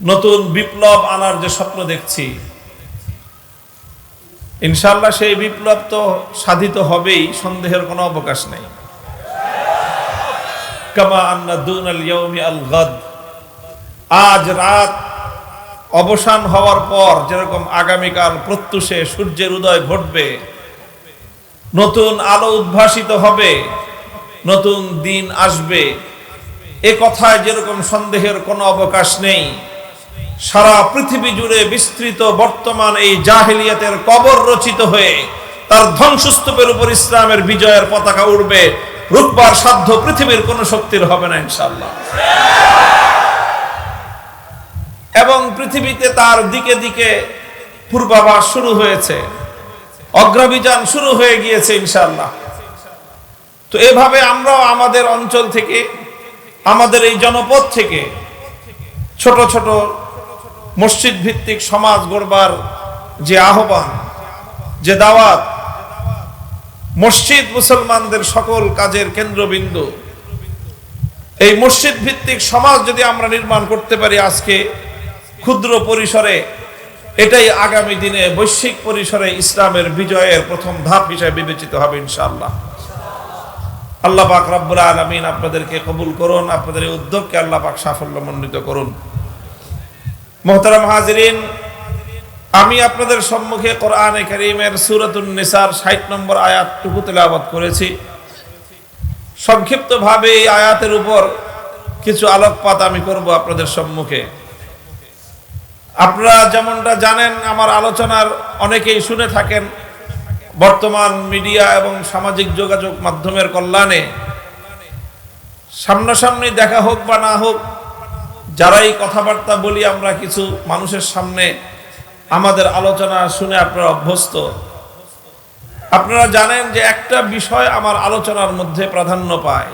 নতুন বিপ্লব আনার যে স্বপ্ন দেখছি। ইনশাল্লাহ সেই বিপ্লব তো সাধিত হবেই, সন্দেহের কোনো অবকাশ নেই। আল আজ রাত অবসান হওয়ার পর যেরকম আগামীকাল প্রত্যুষে সূর্যের উদয় ঘটবে, নতুন আলো উদ্ভাসিত হবে, নতুন দিন আসবে। এ কথায় যেরকম সন্দেহের কোনো অবকাশ নেই সারা পৃথিবী জুড়ে বিস্তৃত বর্তমান এই জাহেলিয়াতের কবর রচিত হয়ে তার ধ্বংসস্তূপের উপর ইসলামের বিজয়ের পতাকা উড়বে, রূপবার সাধ্য পৃথিবীর কোন শক্তির হবে না ইনশাল্লাহ এবং পৃথিবীতে তার দিকে দিকে পূর্বাভাস শুরু হয়েছে, অগ্রাভিযান শুরু হয়ে গিয়েছে ইনশাল্লাহ তো এভাবে আমরাও আমাদের অঞ্চল থেকে, আমাদের এই জনপদ থেকে ছোট ছোট মসজিদ ভিত্তিক সমাজ গড়বার যে আহ্বান, যে দাওয়াত, মসজিদ মুসলমানদের সকল কাজের কেন্দ্রবিন্দু। এই মসজিদ ভিত্তিক সমাজ যদি আমরা নির্মাণ করতে পারি আজকে ক্ষুদ্র পরিসরে, এটাই আগামী দিনে বৈশ্বিক পরিসরে ইসলামের বিজয়ের প্রথম ধাপ হিসেবে বিবেচিত হবে ইনশাআল্লাহ। আল্লাহ পাক রব্বুল আলমিন আপনাদেরকে কবুল করুন, আপনাদের উদ্যোগকে আল্লাহ পাক সাফল্যমণ্ডিত করুন। মোহতারাম হাজরিন, আমি আপনাদের সম্মুখে কোরআনে করিমের সুরাতুন নিসার ষাট নম্বর আয়াতটুকু তেলাওয়াত করেছি। সংক্ষিপ্তভাবে এই আয়াতের উপর কিছু আলোকপাত আমি করব আপনাদের সম্মুখে। আপনারা যেমনটা জানেন, আমার আলোচনার অনেকেই শুনে থাকেন, বর্তমান মিডিয়া এবং সামাজিক যোগাযোগ মাধ্যমের কল্যাণে সামনাসামনি দেখা হোক বা না হোক যারাই কথাবার্তা বলি, আমরা কিছু মানুষের সামনে আমাদের আলোচনা শুনে আপনারা অভ্যস্ত। আপনারা জানেন যে একটা বিষয় আমার আলোচনার মধ্যে প্রাধান্য পায়।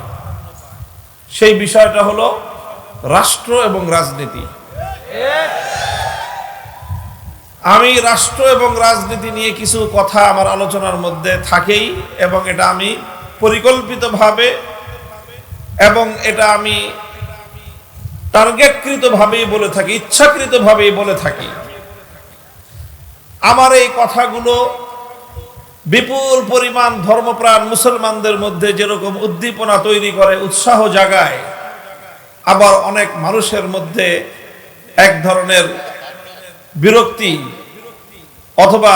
সেই বিষয়টা হলো রাষ্ট্র এবং রাজনীতি। আমি রাষ্ট্র এবং রাজনীতি নিয়ে কিছু কথা আমার আলোচনার মধ্যে থাকেই এবং এটা আমি পরিকল্পিতভাবে এবং এটা আমি টার্গেটকৃতভাবেই বলে থাকি, ইচ্ছাকৃতভাবেই বলে থাকি। আমার এই কথাগুলো বিপুল পরিমাণ ধর্মপ্রাণ মুসলমানদের মধ্যে যেরকম উদ্দীপনা তৈরি করে, উৎসাহ জাগায়, আবার অনেক মানুষের মধ্যে এক ধরনের বিরক্তি অথবা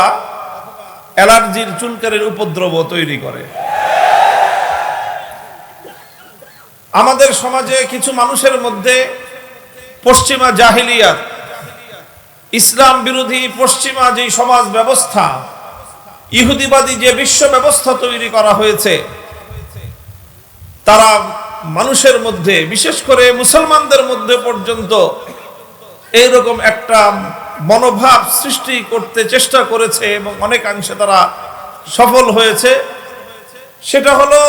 অ্যালার্জির চুলকারের উপদ্রব তৈরি করে। আমাদের সমাজে কিছু মানুষের মধ্যে পশ্চিমা জাহিলিয়াত, ইসলাম বিরোধী পশ্চিমা যে সমাজ ব্যবস্থা, ইহুদিবাদী যে বিশ্ব ব্যবস্থা তৈরি করা হয়েছে, তারা মানুষের মধ্যে, বিশেষ করে মুসলমানদের মধ্যে পর্যন্ত এইরকম একটা মনোভাব সৃষ্টি করতে চেষ্টা করেছে এবং অনেকাংশে তারা সফল হয়েছে। সেটা হলো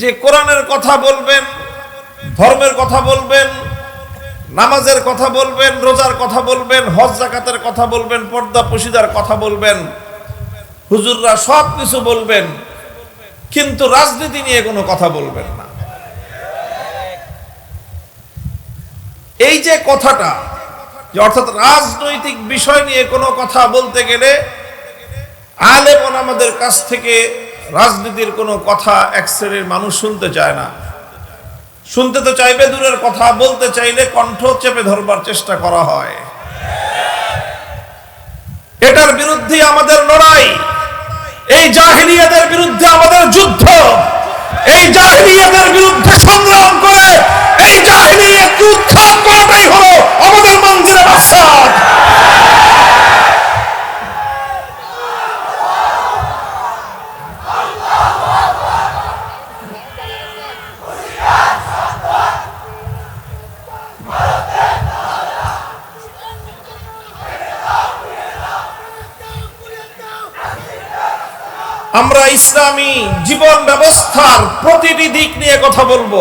যে কোরআনের কথা বলবেন ধর্মের কথা বলবেন, নামাজের কথা বলবেন, রোজার কথা বলবেন, হজ জাকাতের কথা বলবেন, পর্দা পশিদার কথা বলবেন, হুজুররা সব কিছু বলবেন, কিন্তু রাজনীতি নিয়ে কোনো কথা বলবেন না। এই যে কথাটা অর্থাৎ রাজনৈতিক বিষয় নিয়ে কোনো কথা বলতে গেলে আলেমন আমাদের কাছ থেকে রাজনীতির কোনো কথা এক শ্রেণির মানুষ শুনতে চায় না। শুনতে তো চাইবে দূরের কথা, বলতে চাইলে কণ্ঠ চেপে ধরবার চেষ্টা করা হয়। এটার বিরুদ্ধে আমাদের লড়াই, এই জাহিলিয়াদের বিরুদ্ধে আমাদের যুদ্ধ, এই জাহিলিয়াদের বিরুদ্ধে সংগ্রাম করে, এই জাহিলিয়াতকে ইসলামী জীবন ব্যবস্থার প্রতিটি দিক নিয়ে কথা বলব।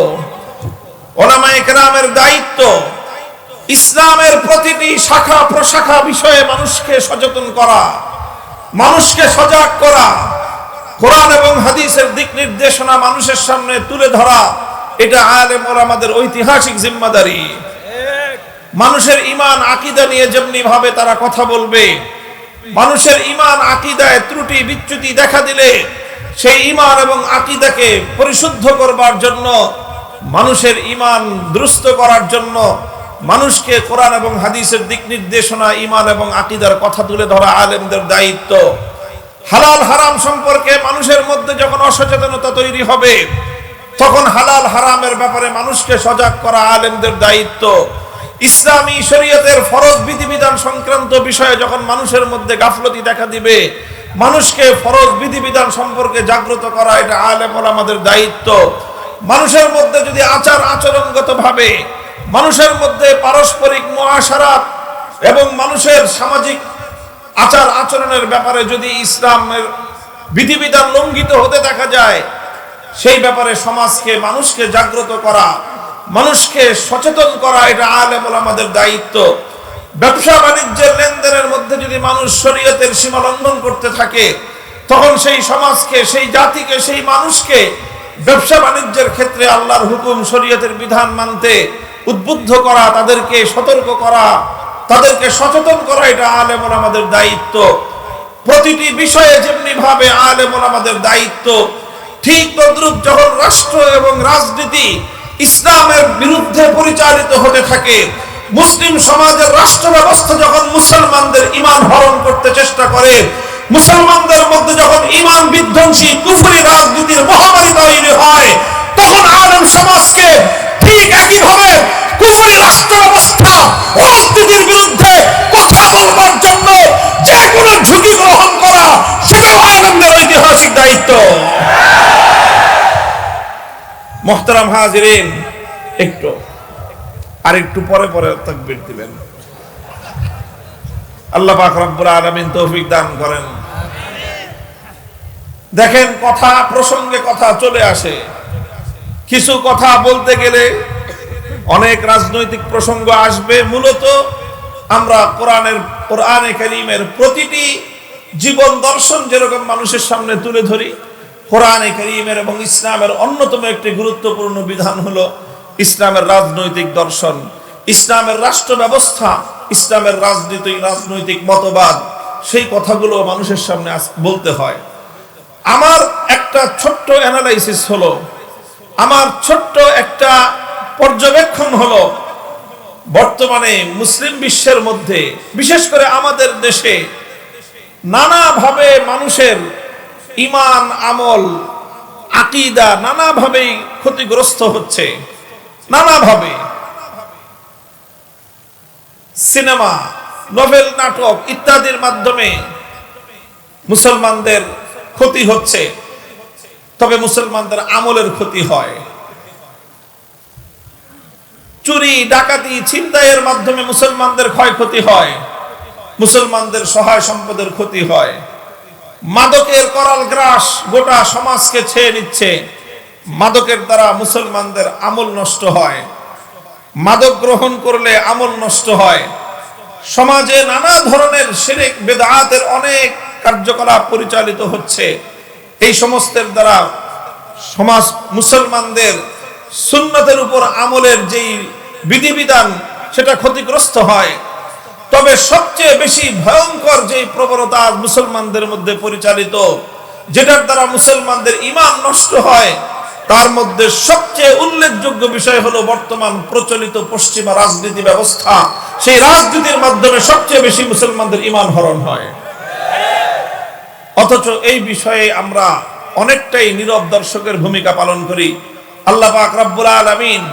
ওলামা একরামের দায়িত্ব, ইসলামের প্রতিটি শাখা প্রশাখা বিষয়ে মানুষকে সচেতন করা, মানুষকে সজাগ করা, কোরআন এবং হাদিসের দিক নির্দেশনা মানুষের সামনে তুলে ধরা, এটা আলেম ওলামাদের ঐতিহাসিক জিম্মাদারি। মানুষের ইমান আকিদা নিয়ে যেমনি ভাবে তারা কথা বলবে, মানুষের ইমান আকিদায় ত্রুটি বিচ্যুতি দেখা দিলে সেই ইমান এবং আকিদাকে পরিশুদ্ধ করবার জন্য, মানুষের ইমান দুরুস্ত করার জন্য মানুষকে কোরআন এবং হাদিসের দিক নির্দেশনা ইমান এবং আকিদার কথা তুলে ধরা আলেমদের দায়িত্ব। হালাল হারাম সম্পর্কে মানুষের মধ্যে যখন অসচেতনতা তৈরি হবে, তখন হালাল হারামের ব্যাপারে মানুষকে সজাগ করা আলেমদের দায়িত্ব। ইসলামী শরীয়তের ফরজ বিধিবিধান সংক্রান্ত বিষয়ে যখন মানুষের মধ্যে গাফলতি দেখা দিবে মানুষকে ফরজ বিধিবিধান সম্পর্কে জাগ্রত করা, এটা আলেম আমাদের দায়িত্ব। মানুষের মধ্যে যদি আচার আচরণগত ভাবে মানুষের মধ্যে পারস্পরিক মহাসারাত এবং মানুষের সামাজিক আচার আচরণের ব্যাপারে যদি ইসলামের বিধিবিধান লঙ্ঘিত হতে দেখা যায়, সেই ব্যাপারে সমাজকে, মানুষকে জাগ্রত করা, মানুষকে সচেতন করা, এটা আলেম আমাদের দায়িত্ব। ব্যবসা বাণিজ্যের লেনদেনের মধ্যে যদি মানুষ শরীয়তের সীমা লঙ্ঘন করতে থাকে, তখন সেই সমাজকে, সেই জাতিকে, সেই মানুষকে ব্যবসা বাণিজ্যের ক্ষেত্রে আল্লাহর হুকুম, শরীয়তের বিধান মানতে উদ্বুদ্ধ করা, তাদেরকে সতর্ক করা, তাদেরকে সচেতন করা, এটা আলেমন আমাদের দায়িত্ব। প্রতিটি বিষয়ে যেমনি ভাবে আলেমন আমাদের দায়িত্ব, ঠিক তদ্রুপ যখন রাষ্ট্র এবং রাজনীতি ইসলামের বিরুদ্ধে পরিচালিত হতে থাকে মুসলিম সমাজের রাষ্ট্র ব্যবস্থা যখন মুসলমানদের ইমান হরণ করতে চেষ্টা করে, মুসলমানদের মধ্যে যখন ইমান বিধ্বংসী কুফরি রাজনীতির মহামারী তৈরি হয়, তখন আলেম সমাজকে ঠিক একইভাবে কুফরি রাষ্ট্র ব্যবস্থা রাজনীতির বিরুদ্ধে কথা বলবার জন্য যে কোনো ঝুঁকি গ্রহণ করা, সেটাও আলেমদের ঐতিহাসিক দায়িত্ব। মোহতারাম হাজিরিন, একটু আর একটু পরে পরে তাকবীর দিবেন। আল্লাহ পাক রব্বুল আলামিন তৌফিক দান করেন। দেখেন কথা প্রসঙ্গে কথা চলে আসে। কিছু কথা বলতে গেলে অনেক রাজনৈতিক প্রসঙ্গ আসবে। মূলত আমরা কোরআনের, কোরআনে করিমের প্রতিটি জীবন দর্শন যেরকম মানুষের সামনে তুলে ধরি, কোরআনে করিমের এবং ইসলামের অন্যতম একটি গুরুত্বপূর্ণ বিধান হলো ইসলামের রাজনৈতিক দর্শন, ইসলামের রাষ্ট্র ব্যবস্থা, ইসলামের রাজনীতি, রাজনৈতিক মতবাদ, সেই কথাগুলো মানুষের সামনে বলতে হয়। আমার একটা ছোট্ট অ্যানালাইসিস হলো, আমার ছোট্ট একটা পর্যবেক্ষণ হলো, বর্তমানে মুসলিম বিশ্বের মধ্যে, বিশেষ করে আমাদের দেশে, নানাভাবে মানুষের ইমান, আমল, আকিদা নানাভাবেই ক্ষতিগ্রস্ত হচ্ছে। নানাভাবে সিনেমা, নভেল, নাটক ইত্যাদির মাধ্যমে মুসলমানদের ক্ষতি হচ্ছে। তবে মুসলমানদের আমলের ক্ষতি হয়। চুরি, ডাকাতি, ছিনতাইয়ের মাধ্যমে মুসলমানদের ক্ষয়ক্ষতি হয়। মুসলমানদের সহায় সম্পদের ক্ষতি হয়। মাদকের করাল গ্রাস গোটা সমাজকে ছেয়ে নিচ্ছে। মাদকের দ্বারা মুসলমানদের আমল নষ্ট হয়। মাদক গ্রহণ করলে আমল নষ্ট হয়। সমাজে নানা ধরনের শিরেক, বেদাতের অনেক কার্যকলাপ পরিচালিত হচ্ছে। এই সমস্তের দ্বারা সমাজ, মুসলমানদের সুন্নতের উপর আমলের যেই বিধিবিধান, সেটা ক্ষতিগ্রস্ত হয়। তবে সবচেয়ে বেশি ভয়ঙ্কর যে প্রবণতা মুসলমানদের মধ্যে পরিচালিত, যেটার দ্বারা মুসলমানদের ইমান নষ্ট হয় তার মধ্যে সবচেয়ে উল্লেখযোগ্য বিষয় হলো বর্তমান প্রচলিত পশ্চিমা রাজনীতি ব্যবস্থা। সেই রাজনীতির মাধ্যমে সবচেয়ে বেশি মুসলমানদের ইমান হরণ হয়। অথচ এই বিষয়ে আমরা অনেকটাই নীরব দর্শকের ভূমিকা পালন করি। আল্লাহ পাক রব্বুল আলামিন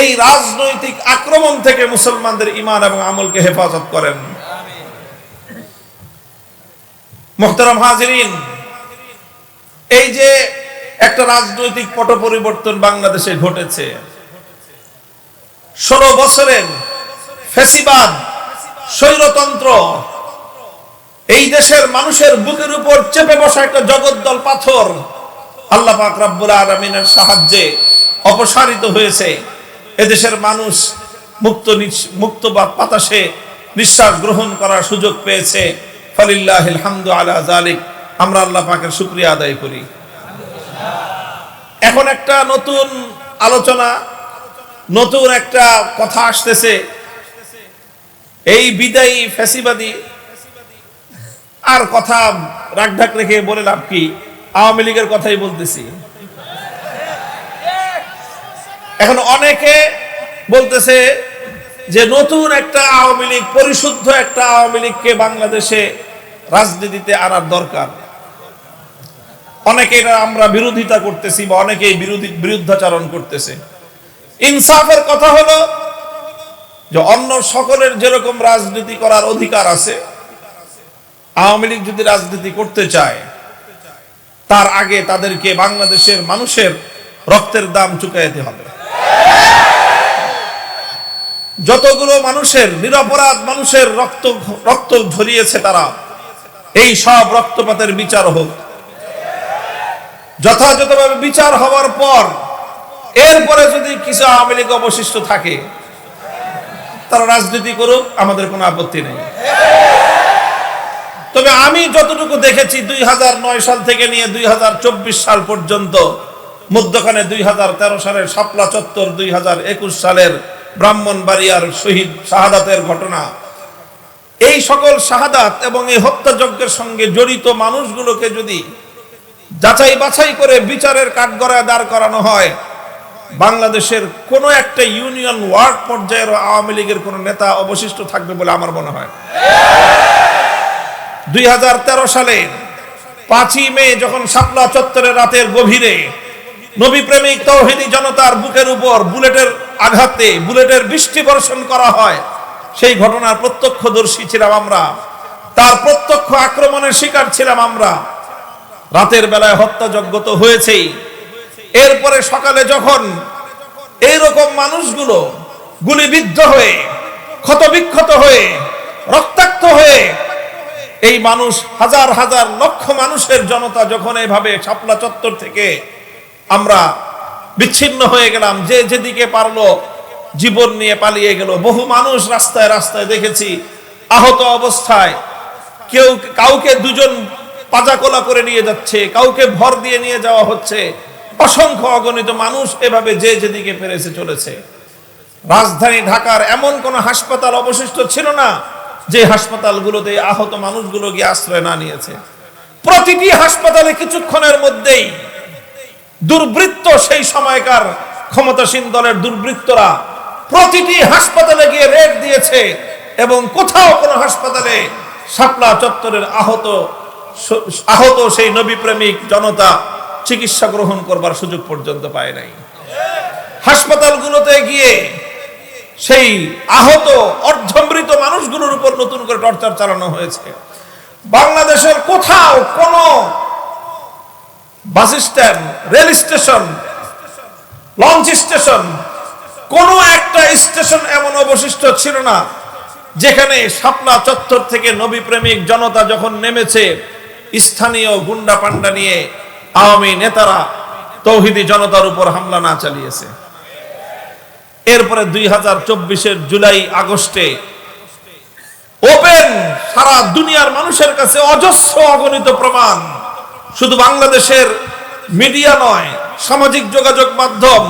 এই রাজনৈতিক আক্রমণ থেকে মুসলমানদের ইমান এবং আমলকে হেফাজত করেন। মোহতারাম হাজিরিন, এই যে একটা রাজনৈতিক পট পরিবর্তন বাংলাদেশে ঘটেছে। ষোলো বছরের ফেসিবাদ, স্বৈরতন্ত্র, এই দেশের মানুষের বুকের উপর চেপে বসা একটা জগদ্দল পাথর আল্লাহ পাক রব্বুল আলমিনের সাহায্যে অপসারিত হয়েছে। এদেশের মানুষ মুক্ত মুক্ত বা- বাতাসে নিঃশ্বাস গ্রহণ করার সুযোগ পেয়েছে। ফলিল্লাহ হামদু আলা আমরা আল্লাহ পাকের শুক্রিয়া আদায় করি। এখন একটা নতুন আলোচনা, নতুন একটা কথা আসতেছে। এই বিদায়ী ফ্যাসিবাদী, আর কথা রাগঢাক রেখে বলে লাভ কি? আওয়ামী লীগের কথাই বলতেছি। এখন অনেকে বলতেছে যে নতুন একটা আওয়ামী লীগ, পরিশুদ্ধ একটা আওয়ামী লীগকে বাংলাদেশে রাজনীতিতে আনার দরকার। অনেকে আমরা বিরোধিতা করতেছি বা বিরোধী, বিরুদ্ধাচরণ করতেছে। ইনসাফের কথা হলো যে অন্য সকলের যেরকম রাজনীতি করার অধিকার আছে, আওয়ামী লীগ যদি রাজনীতি করতে চায়, তার আগে তাদেরকে বাংলাদেশের মানুষের রক্তের দাম চুকাইতে হবে। যতগুলো মানুষের নিরপরাধ মানুষের রক্ত রক্ত ঝরিয়েছে তারা, এই সব রক্তপাতের বিচার হোক। যথাযথভাবে বিচার হওয়ার পর, এরপরে যদি কিছু আওয়ামী লীগ অবশিষ্ট থাকে, তারা রাজনীতি করুক, আমাদের কোনো আপত্তি নেই। তবে আমি যতটুকু দেখেছি, দুই হাজার নয় সাল থেকে নিয়ে দুই হাজার চব্বিশ সাল পর্যন্ত মধ্যখানে দুই হাজার তেরো সালের শাপলা চত্বর, দুই হাজার একুশ সালের ব্রাহ্মণবাড়িয়ার শহীদ শাহাদাতের ঘটনা। এই সকল শাহাদাত এবং এই হত্যাযজ্ঞের সঙ্গে জড়িত মানুষগুলোকে যদি যাচাই বাছাই করে বিচারের কাঠগড়ায় দাঁড় করানো হয়। বাংলাদেশের কোন একটা ইউনিয়ন ওয়ার্ড পর্যায়ের আওয়ামী লীগের কোন নেতা অবশিষ্ট থাকবে বলে আমার মনে হয়। দুই সালে পাঁচই মে যখন শাপলা চত্বরের রাতের গভীরে নবী প্রেমিক তৌহিদি জনতার বুকের উপর বুলেটের আঘাতে বুলেটের বৃষ্টি বর্ষণ করা হয়, সেই ঘটনার প্রত্যক্ষদর্শী ছিলাম আমরা। তার প্রত্যক্ষ আক্রমণের শিকার ছিলাম আমরা। রাতের বেলায় হত্যাযজ্ঞ তো হয়েছেই। এরপরে সকালে যখন এইরকম মানুষগুলো গুলিবিদ্ধ হয়ে, ক্ষতবিক্ষত হয়ে, রক্তাক্ত হয়ে, এই মানুষ হাজার হাজার লক্ষ মানুষের জনতা যখন এইভাবে শাপলা চত্বর থেকে আমরা বিচ্ছিন্ন হয়ে গেলাম, যে যেদিকে পারল জীবন নিয়ে পালিয়ে গেল। বহু মানুষ রাস্তায় রাস্তায় দেখেছি, আহত অবস্থায়, কেউ কাউকে দুজন পাজাকোলা করে নিয়ে যাচ্ছে, কাউকে ভর দিয়ে নিয়ে যাওয়া হচ্ছে। অসংখ্য অগণিত মানুষ এভাবে যে যেদিকে পেরেছে চলেছে। রাজধানী ঢাকার এমন কোন হাসপাতাল অবশিষ্ট ছিল না, যে হাসপাতালগুলোতে আহত মানুষগুলো গিয়ে আশ্রয় না নিয়েছে। প্রতিটি হাসপাতালে কিছুক্ষণের মধ্যেই দুর্বৃত্ত সেই সময়কার ক্ষমতাসীন দলের দুর্বৃত্তরা প্রতিটি হাসপাতালে গিয়ে রেড দিয়েছে এবং কোথাও কোনো হাসপাতালে শাপলা চত্বরের আহত আহত সেই নবী প্রেমিক জনতা চিকিৎসা গ্রহণ করবার সুযোগ পর্যন্ত পায় নাই। হাসপাতালগুলোতে গিয়ে সেই আহত, অর্ধমৃত মানুষগুলোর উপর নতুন করে টর্চার চালানো হয়েছে। বাংলাদেশের কোথাও কোন bus stand, rail station, launch station, কোন একটা স্টেশন এমন অবশিষ্ট ছিল না, যেখানে শাপলা চত্বর থেকে নবী প্রেমিক জনতা যখন নেমেছে স্থানীয় গুন্ডা পান্ডা নিয়ে আওয়ামী নেতারা তৌহিদি জনতার উপর হামলা না চালিয়েছে। এরপরে দুই হাজার চব্বিশের জুলাই আগস্টে ওপেন সারা দুনিয়ার মানুষের কাছে অজস্র অগণিত প্রমাণ। শুধু বাংলাদেশের মিডিয়া নয়, সামাজিক যোগাযোগ মাধ্যম,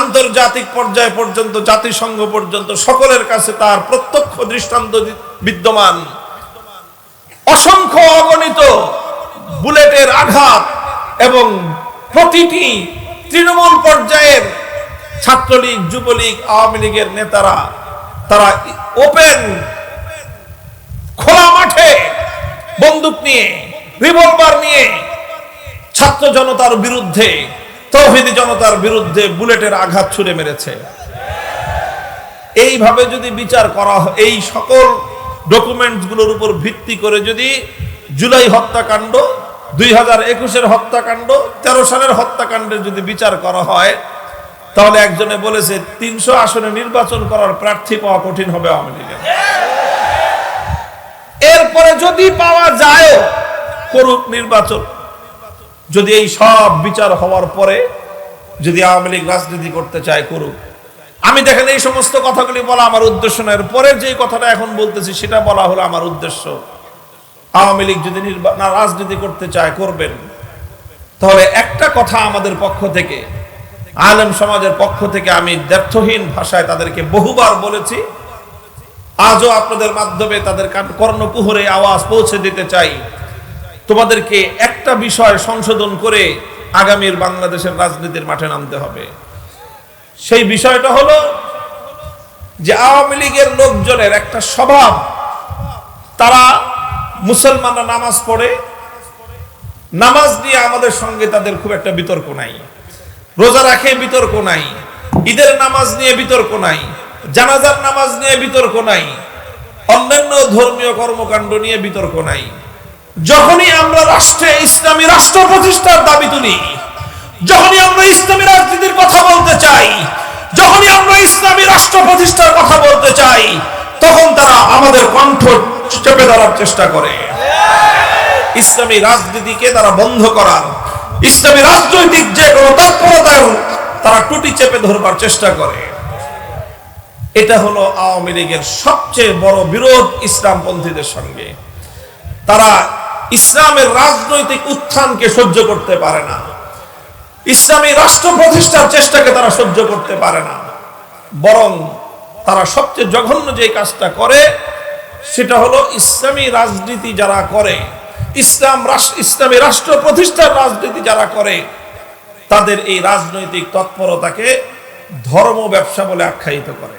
আন্তর্জাতিক পর্যায় পর্যন্ত, জাতিসংঘ পর্যন্ত, সকলের কাছে তার প্রত্যক্ষ দৃষ্টান্ত বিদ্যমান। অসংখ্য অগণিত বুলেটের আঘাত এবং প্রতিটি তৃণমূল পর্যায়ের ছাত্রলীগ, যুবলীগ, আওয়ামী লীগের নেতারা, তারা ওপেন, খোলা মাঠে বন্দুক নিয়ে, রিভলভার নিয়ে ছাত্র জনতার বিরুদ্ধে, তৌহিদি জনতার বিরুদ্ধে বুলেটের আঘাত ছুড়ে মেরেছে। এইভাবে যদি বিচার করা এই সকল ডকুমেন্টসগুলোর উপর ভিত্তি করে যদি জুলাই হত্যাকাণ্ড, দুই হাজার একুশের হত্যাকাণ্ড, তেরো সালের হত্যাকাণ্ডের যদি বিচার করা হয়, তাহলে একজনে বলেছে তিনশো আসনে নির্বাচন করার প্রার্থী পাওয়া কঠিন হবে আওয়ামী লীগের। এরপরে যদি পাওয়া যায়, করুক নির্বাচন। যদি এই সব বিচার হওয়ার পরে যদি আওয়ামী লীগ রাজনীতি করতে চায়, করুক। আমি দেখেন এই সমস্ত কথাগুলি বলা আমার উদ্দেশ্য নয়। পরে যে কথাটা এখন বলতেছি, সেটা বলা হলো আমার উদ্দেশ্য। আওয়ামী লীগ যদি না, রাজনীতি করতে চায়, করবেন। তাহলে একটা কথা আমাদের পক্ষ থেকে, আলেম সমাজের পক্ষ থেকে আমি দ্ব্যর্থহীন ভাষায় তাদেরকে বহুবার বলেছি। আজও আপনাদের মাধ্যমে তাদের কর্ণকুহরে আওয়াজ পৌঁছে দিতে চাই। তোমাদেরকে একটা বিষয় সংশোধন করে আগামীর বাংলাদেশের রাজনীতির মাঠে নামতে হবে। সেই বিষয়টা হলো যে আওয়ামী লীগের লোকজনের একটা স্বভাব। তারা মুসলমানরা নামাজ পড়ে। নামাজ নিয়ে আমাদের সঙ্গে তাদের খুব একটা বিতর্ক নাই। রোজা রাখে বিতর্ক নাই। ঈদের নামাজ নিয়ে বিতর্ক নাই। জানাজার নামাজ নিয়ে বিতর্ক নাই। অন্যান্য ধর্মীয় কর্মকাণ্ড নিয়ে বিতর্ক নাই। যখনই আমরা রাষ্ট্রে, ইসলামী রাষ্ট্র প্রতিষ্ঠার দাবি তুলি যখনই আমরা ইসলামী রাজনীতির কথা বলতে চাই, যখনই আমরা ইসলামী রাষ্ট্র প্রতিষ্ঠার কথা বলতে চাই, তখন তারা আমাদের কণ্ঠ চেপে ধরার চেষ্টা করে। ইসলামী রাজনীতিকে তারা বন্ধ করার, ইসলামী রাজনৈতিক যে কোনো তৎপরতায় তারা টুটি চেপে ধরবার চেষ্টা করে। এটা হলো আওয়ামী লীগের সবচেয়ে বড় বিরোধ ইসলামপন্থীদের সঙ্গে। তারা ইসলামের রাজনৈতিক উত্থানকে সহ্য করতে পারে না। ইসলামী রাষ্ট্র প্রতিষ্ঠার চেষ্টাকে তারা সহ্য করতে পারে না। বরং তারা সবচেয়ে জঘন্য যে কাজটা করে, সেটা হলো ইসলামী রাজনীতি যারা করে, ইসলাম ইসলামী রাষ্ট্র প্রতিষ্ঠার রাজনীতি যারা করে, তাদের এই রাজনৈতিক তৎপরতাকে ধর্ম ব্যবসা বলে আখ্যায়িত করে।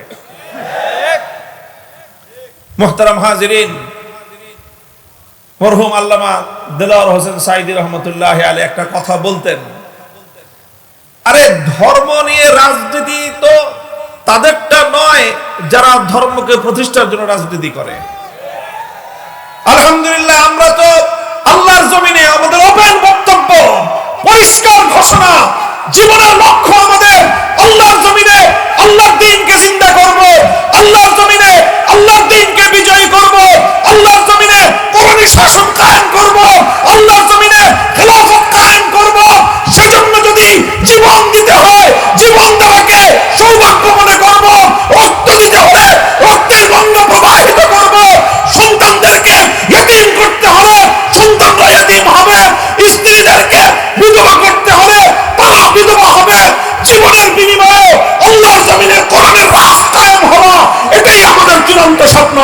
মোহতারাম হাজিরিন, মরহুম আল্লামা দেলাওয়ার হোসেন সাইদি রহমতুল্লাহ আলী একটা কথা বলতেন। আরে ধর্ম নিয়ে রাজনীতি তো তাদেরটা নয় যারা ধর্মকে প্রতিষ্ঠার জন্য রাজনীতি করে। আলহামদুলিল্লাহ, আমরা তো আল্লাহর জমিনে আমাদের ওপেন বক্তব্য, পরিষ্কার ঘোষণা, জীবনের লক্ষ্য আমাদের আল্লাহর জমিনে আল্লাহর দিনকে চিন্তা করব আল্লাহর জমিনে আল্লাহর দিনকে বিজয়ী করব আল্লাহর জমিনে কোরআনী শাসন কায়েম করব আল্লাহর জমিনে খেলাফত কায়েম করব সেজন্য যদি জীবন দিতে হয় জীবন দেওয়াকে সৌভাগ্য মনে করব রক্ত দিতে হলে রক্তের গঙ্গা প্রবাহিত করব সন্তানদেরকে ইয়তিম করতে হলে সন্তানরা ইয়তিম হবে স্ত্রীদেরকে বিধবা করতে হলে তারা বিধবা হবে জীবনের বিনিময়ে আল্লাহর জমিনে কোরআনের রাজ কায়েম হওয়া এটাই আমাদের চূড়ান্ত স্বপ্ন।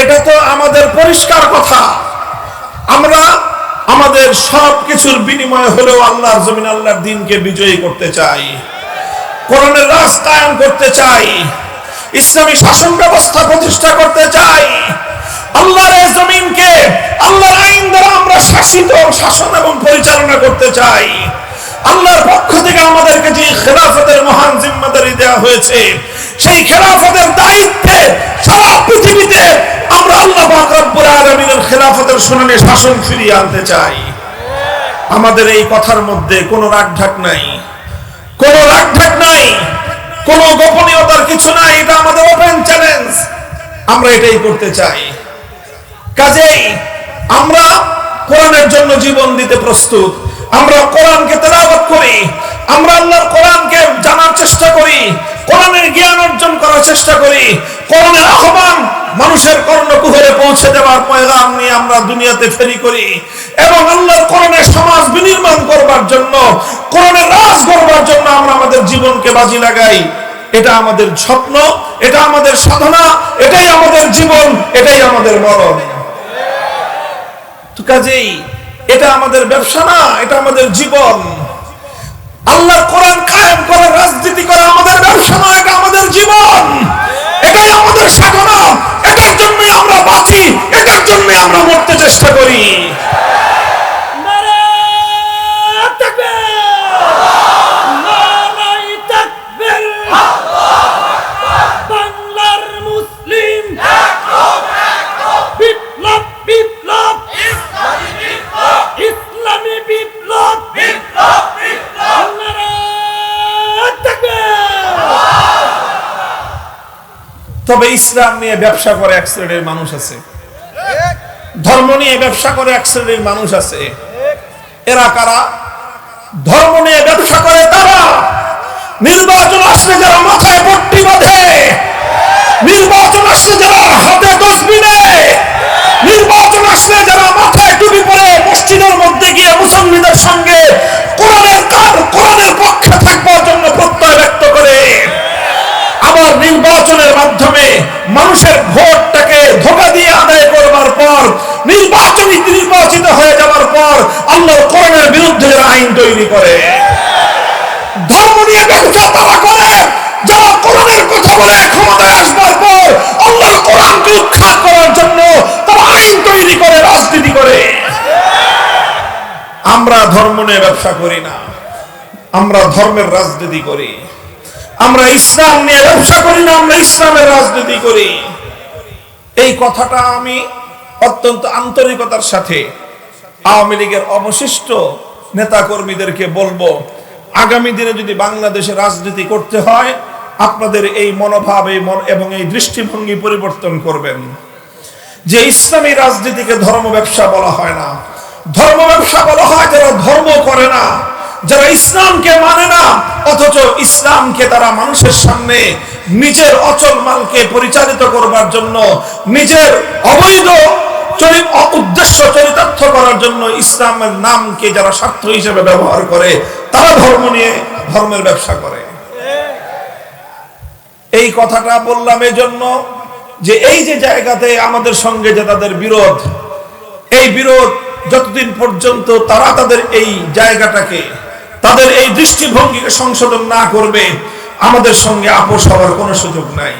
এটা তো আমাদের পরিষ্কার কথা। আমরা আমাদের সব কিছুর বিনিময়ে হলেও আল্লাহর জমিন আল্লাহর দিনকে বিজয়ী করতে চাই। কোরআনের রাজ কায়েম করতে চাই। ইসলামী শাসন ব্যবস্থা প্রতিষ্ঠা করতে চাই। আল্লাহর জমিনকে আল্লাহর আইন দ্বারা আমরা শাসিত শাসন এবং পরিচালনা করতে চাই। আল্লাহর পক্ষ থেকে আমাদেরকে যে খেলাফতের মহান জিম্মাদারি দেওয়া হয়েছে, সেই খেলাফতের দায়িত্বে সারা পৃথিবীতে আমরা আল্লাহ রব্বুল আলামিনের খেলাফতের শুনানি শাসন ফিরিয়ে আনতে চাই। আমাদের এই কথার মধ্যে কোনো রাগঢাক নাই। কোনো রাগঢাক নাই। কোনো গোপনীয়তার কিছু নাই। এটা আমাদের ওপেন চ্যালেঞ্জ আমরা এটাই করতে চাই। কাজেই আমরা কোরআনের জন্য জীবন দিতে প্রস্তুত। আমরা কোরআনকে তেলাওয়াত করি। আমরা আল্লাহর কোরআনকে জানার চেষ্টা করি। কোরআনের জ্ঞান অর্জন করার চেষ্টা করি। কোরআনের আহ্বান মানুষের কর্ণকুহরে পৌঁছে দেওয়ার পয়গাম নিয়ে আমরা দুনিয়াতে ফেরি করি। এবং আল্লাহর কোরআনের সমাজ বিনির্মাণ করবার জন্য কোরআনের রাজ করবার জন্য আমরা আমাদের জীবনকে বাজি লাগাই। এটা আমাদের স্বপ্ন, এটা আমাদের সাধনা, এটাই আমাদের জীবন, এটাই আমাদের মরণ। কাজেই এটা আমাদের ব্যবসা না, এটা আমাদের জীবন। আল্লাহর কোরআন কায়েম করা, রাজনীতি করে আমাদের ব্যবসা নয়, এটা আমাদের জীবন। এটাই আমাদের সাধনা, এটার জন্যই আমরা বাঁচি, এটার জন্যই আমরা মরতে চেষ্টা করি। তবে ইসলাম নিয়ে ব্যবসা করে এক শ্রেণির মানুষ আছে। ধর্ম নিয়ে ব্যবসা করে এক শ্রেণির মানুষ আছে। এরা কারা? ধর্ম নিয়ে ব্যবসা করে তারা। নির্বাচন আসলে যারা মাথায় পট্টি বাঁধে, নির্বাচন আসলে যারা হাতে তসবি নেয়, নির্বাচন আসলে যারা মাথায় টুপি পরে মসজিদের মধ্যে গিয়ে মুসল্লিদের সঙ্গে মানুষের ভোটটাকে ধোকা দিয়ে আদায় করবার পর, নির্বাচনী নির্বাচিত হয়ে যাওয়ার পর আল্লাহর কোরআনের বিরুদ্ধে যারা আইন তৈরি করে, ধর্ম নিয়ে ব্যবসা তারা করে, যারা কোরআনের কথা বলে ক্ষমতায় আসবার পর আল্লাহর কোরআনকে উৎখাত করার জন্য তারা আইন তৈরি করে, রাজনীতি করে। আমরা ধর্ম নিয়ে ব্যবসা করি না, আমরা ধর্মের রাজনীতি করি। আমরা ইসলাম নিয়ে ব্যবসা করি না, আমরা ইসলামের রাজনীতি করি। এই কথাটা আমি অত্যন্ত আন্তরিকতার সাথে আওয়ামী লীগের অবশিষ্ট নেতা কর্মীদেরকে বলব, আগামী দিনে যদি বাংলাদেশে রাজনীতি করতে হয়, আপনাদের এই মনোভাব এই মন এবং এই দৃষ্টিভঙ্গি পরিবর্তন করবেন। যে ইসলামী রাজনীতিকে ধর্ম ব্যবসা বলা হয় না। ধর্ম ব্যবসা বলা হয় যারা ধর্ম করে না। যারা ইসলামকে মানে না, অথচ ইসলামকে তারা মানুষের সামনে নিজের অচল মালকে পরিচালিত করবার জন্য, নিজের অবৈধ উদ্দেশ্য চরিতার্থ করার জন্য ইসলামের নামকে যারা স্বার্থ হিসেবে ব্যবহার করে, তারা ধর্ম নিয়ে ধর্মের ব্যবসা করে। এই কথাটা বললাম জন্য যে এই যে জায়গাতে আমাদের সঙ্গে যে তাদের বিরোধ, এই বিরোধ যতদিন পর্যন্ত তারা তাদের এই জায়গাটাকে তাদের এই দৃষ্টিভঙ্গিকে সংশোধন না করবে, আমাদের সঙ্গে আপোষ হওয়ার কোনো সুযোগ নাই।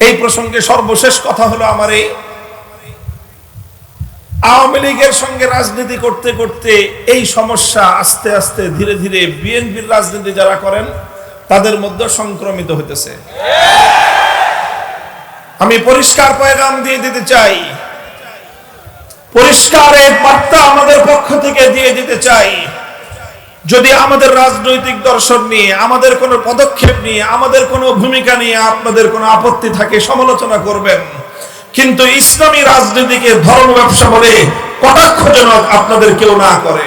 এই প্রসঙ্গে সর্বশেষ কথা হলো আমার এই। আওয়ামী লীগের সঙ্গে রাজনীতি করতে করতে এই সমস্যা আস্তে আস্তে ধীরে ধীরে বিএনপির রাজনীতি যারা করেন, তাদের মধ্যে সংক্রমিত হইতেছে। আমি পরিষ্কার পয়গাম দিয়ে দিতে চাই। পরিষ্কার এই বার্তা আমাদের পক্ষ থেকে দিয়ে দিতে চাই। যদি আমাদের রাজনৈতিক দর্শন নিয়ে, আমাদের কোনো পদক্ষেপ নিয়ে, আমাদের কোনো ভূমিকা নিয়ে আপনাদের কোনো আপত্তি থাকে, সমালোচনা করবেন। কিন্তু ইসলামী রাজনীতিকে ধর্ম ব্যবসা বলে কটাক্ষজনক আপনাদের কেউ না করে।